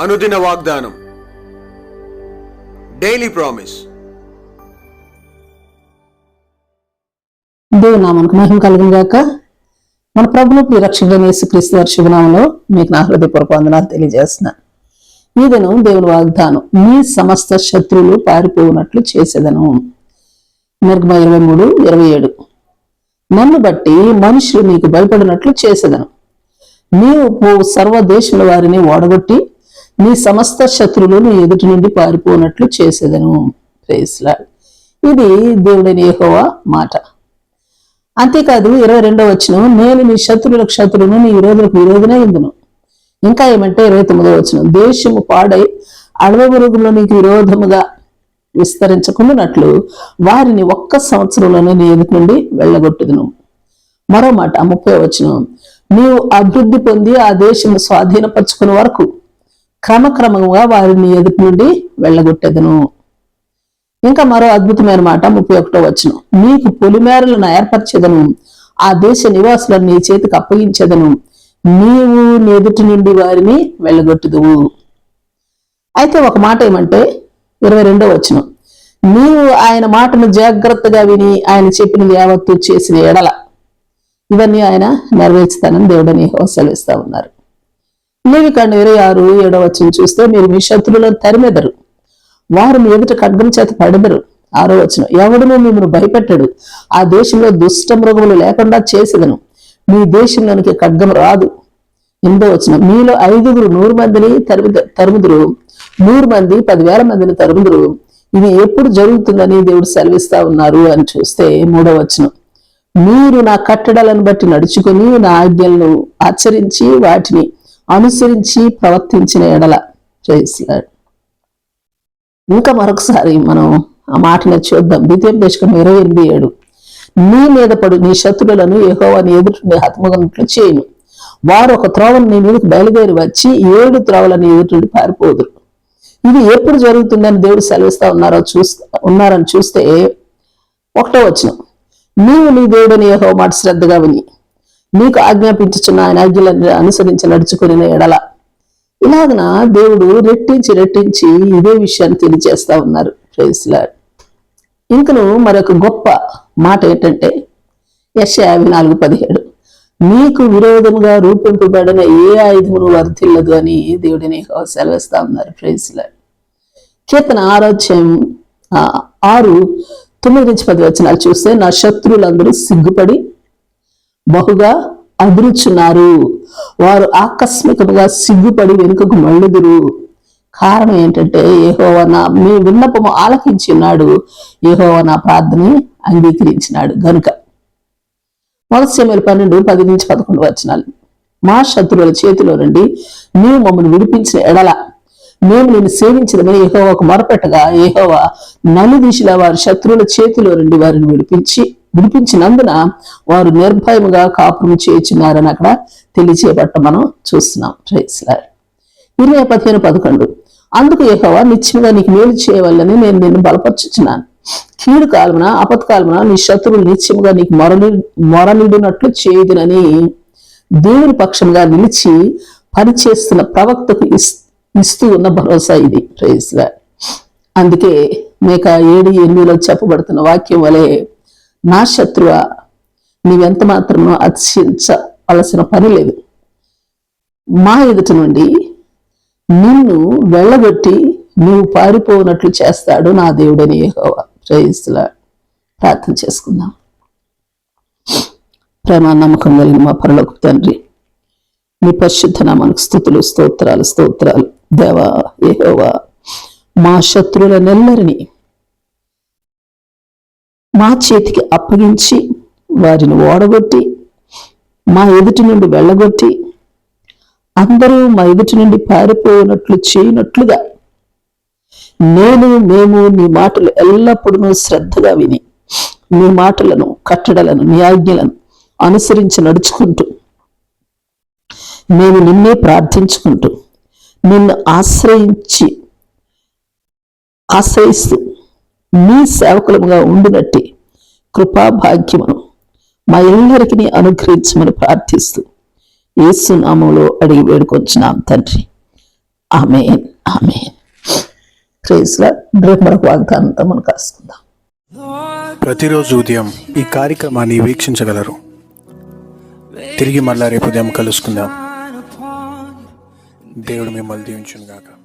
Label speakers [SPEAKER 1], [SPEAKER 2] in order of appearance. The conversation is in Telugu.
[SPEAKER 1] అనుదిన వాగ్దానం. డైలీ ప్రామిస్
[SPEAKER 2] దేవుని నామానికి మహిమ కలిగిన గాక మన ప్రభులు రక్షకుడైన యేసుక్రీస్తు వారి శుభనామంలో మీకు నా హృదయపూర్వక వందనాలు తెలియజేస్తున్నాను మీదను దేవుని వాగ్దానం మీ సమస్త శత్రువులు పారిపోవునట్లు చేసేదను. నిర్గమ ఇరవై మూడు ఇరవై ఏడు. నన్ను బట్టి మనుషులు మీకు భయపడినట్లు చేసేదను. నీవు సర్వ దేశముల వారిని ఓడగొట్టి నీ సమస్త శత్రువులు నీ ఎదుటి నుండి పారిపోనట్లు చేసేదను. ఇది దేవుడైన యహోవా మాట. అంతేకాదు ఇరవై రెండవ వచ్చిన నేను నీ శత్రువులకు శత్రువును నీ విరోధులకు విరోధనే ఇందును ఇంకా ఏమంటే ఇరవై తొమ్మిదో వచ్చిన దేశము పాడై అడవ మరుగులో నీకు విరోధముగా విస్తరించకుండానట్లు వారిని ఒక్క సంవత్సరంలోనే నీ ఎదుటి నుండి వెళ్ళగొట్టుదును. మరో మాట ముప్పై వచ్చిన నీవు అభివృద్ధి పొంది ఆ దేశము స్వాధీనపరచుకునే వరకు క్రమక్రమంగా వారిని ఎదుటి నుండి వెళ్ళగొట్టెదను. ఇంకా మరో అద్భుతమైన మాట ముప్పై ఒకటో వచ్చును నీకు పొలిమేరలను ఏర్పరచెదను. ఆ దేశ నివాసులను నీ చేతికి అప్పగించదను. నీవు నీ ఎదుటి నుండి వారిని వెళ్ళగొట్టుదువు. అయితే ఒక మాట ఏమంటే ఇరవై రెండో వచ్చిన నీవు ఆయన మాటను జాగ్రత్తగా విని ఆయన చెప్పినది యావత్తు చేసిన ఎడల. ఇవన్నీ ఆయన నెరవేర్చుతానని దేవుడని హోసలు ఇస్తా ఉన్నారు. లేవి కండు ఇరవై ఆరు ఏడో వచ్చిన చూస్తే మీరు మీ శత్రువులను తరిమెదరు. వారు మీ ఎదుట ఖడ్గం చేత పడెదరు. ఆరో వచనం ఎవడును మిమ్మల్ని భయపెట్టడు? ఆ దేశంలో దుష్ట మృగములు లేకుండా చేసేదను. మీ దేశంలోనికి ఖడ్గం రాదు. ఎనిమిదో వచ్చిన మీలో ఐదుగురు నూరు మందిని తరిమి తరుముదురు. నూరు మంది పదివేల మందిని తరుముదురు. ఇది ఎప్పుడు జరుగుతుందని దేవుడు సెలవిస్తా ఉన్నారు అని చూస్తే మూడో వచనం మీరు నా కట్టడలను బట్టి నడుచుకొని నా ఆజ్ఞలను ఆచరించి వాటిని అనుసరించి ప్రవర్తించిన ఎడల. చేసినాడు ఇంకా మరొకసారి మనం ఆ మాటను చూద్దాం. ద్వితీయ దశకం ఇరవై ఎనిమిది ఏడు. నీ మీద పడు నీ శత్రులను యహోవాని ఎదుటి హతమగనట్లు చేయను. వారు ఒక త్రోవను నీ మీదకి బయలుదేరి వచ్చి ఏడు త్రోవలని ఎదుటి పారిపోదురు. ఇది ఎప్పుడు జరుగుతుందని దేవుడు సెలవిస్తా ఉన్నారో చూస్తా ఉన్నారని చూస్తే ఒకటో వచనం. నీవు నీ దేవుడని యహో మాట శ్రద్ధగా విని నీకు ఆజ్ఞాపించుచున్న ఆయన ఆజ్ఞలను అనుసరించి నడుచుకుని ఎడల. ఇలాగన దేవుడు రెట్టించి రెట్టించి ఇదే విషయాన్ని తెలియజేస్తా ఉన్నారు. ప్రైస్లాడ్ ఇంకను మరొక గొప్ప మాట ఏంటంటే యశ యాభై నాలుగు పదిహేడు. నీకు విరోధముగా రూపింపబడిన ఏ ఆయుధమును వర్ధిల్లదు అని దేవుడిని సెలవిస్తా ఉన్నారు. ప్రైస్లాడ్ కీర్తన ఆరోగ్యం ఆరు తొమ్మిది నుంచి పది వచనాలు చూస్తే నా శత్రువులందరూ సిగ్గుపడి బహుగా అదురుచున్నారు వారు ఆకస్మికముగా సిగ్గుపడి వెనుకకు మళ్ళుదురు. కారణం ఏంటంటే ఏహోవా నా మీ విన్నపము ఆలకించి ఉన్నాడు. ఏహోవా నా ప్రార్థనని అంగీకరించినాడు. గనుక మొదటి సమయాలు పన్నెండు పది నుంచి పదకొండు వచనాలు. మా శత్రువుల చేతిలో నుండి నీవు మమ్మల్ని విడిపించిన ఎడల మేము నేను సేవించడమే ఏహోవాకు మొరపెట్టగా ఏహోవా నలుదిశల వారి శత్రువుల చేతిలో నుండి వారిని విడిపించి విడిపించినందున వారు నిర్భయముగా కాపురం చేర్చున్నారని అక్కడ తెలియచేయబట్ట మనం చూస్తున్నాం. ప్రైస్లాడ్ ఇరవై పదిహేను పదకొండు. అందుకు ఏకవా నిత్యంగా నీకు మేలు చేయవాలని నేను నిన్ను బలపరుచుచున్నాను. కీడు కాలమున అపత్కాలమున నీ శత్రువులు నిత్యముగా నీకు మొరలి మొరలిడినట్లు చేయుదునని దేవుని పక్షంగా నిలిచి పనిచేస్తున్న ప్రవక్తకు ఇస్- ఇస్తూ ఉన్న భరోసా ఇది. ప్రైజ్లా అందుకే మేక ఏడు ఎనిమిదిలో చెప్పబడుతున్న వాక్యం వలె నా శత్రువ నీవెంత మాత్రమో అతిశించవలసిన పని లేదు. మా ఎదుట నుండి నిన్ను వెళ్ళగొట్టి నువ్వు పారిపోనట్లు చేస్తాడు నా దేవుడని యెహోవా. ప్రార్థన చేసుకుందాం. ప్రేమ నమ్మకం కలిగిన మా పరలోకి తండ్రి నీ పరిశుద్ధ నామానికి స్థుతులు స్తోత్రాలు స్తోత్రాలు. దేవా ఏహోవా మా శత్రువులనెల్లరిని మా చేతికి అప్పగించి వారిని ఓడగొట్టి మా ఎదుటి నుండి వెళ్ళగొట్టి అందరూ మా ఎదుటి నుండి పారిపోయినట్లు చేయనట్లుగా నేను మేము నీ మాటలు ఎల్లప్పుడూ శ్రద్ధగా విని నీ మాటలను కట్టడలను నీ ఆజ్ఞలను అనుసరించి నడుచుకుంటూ మేము నిన్నే ప్రార్థించుకుంటూ నిన్ను ఆశ్రయించి ఆశ్రయిస్తూ మీ సేవకులముగా ఉండునట్టి కృపాభాగ్యమును. మా ఎల్లరికి అనుగ్రహించమని ప్రార్థిస్తూ యేసు నామంలో అడిగి వేడుకొంచున్నాం తండ్రి. Amen amen. క్రేజ్లా రేపు వాగ్దానంతో మనం కలుసుకుందాం.
[SPEAKER 1] ప్రతిరోజు ఉదయం ఈ కార్యక్రమాన్ని వీక్షించగలరు. తిరిగి మళ్ళా రేపు ఉదయం కలుసుకుందాం. దేవుడు మిమ్మల్ని దీవించును గాక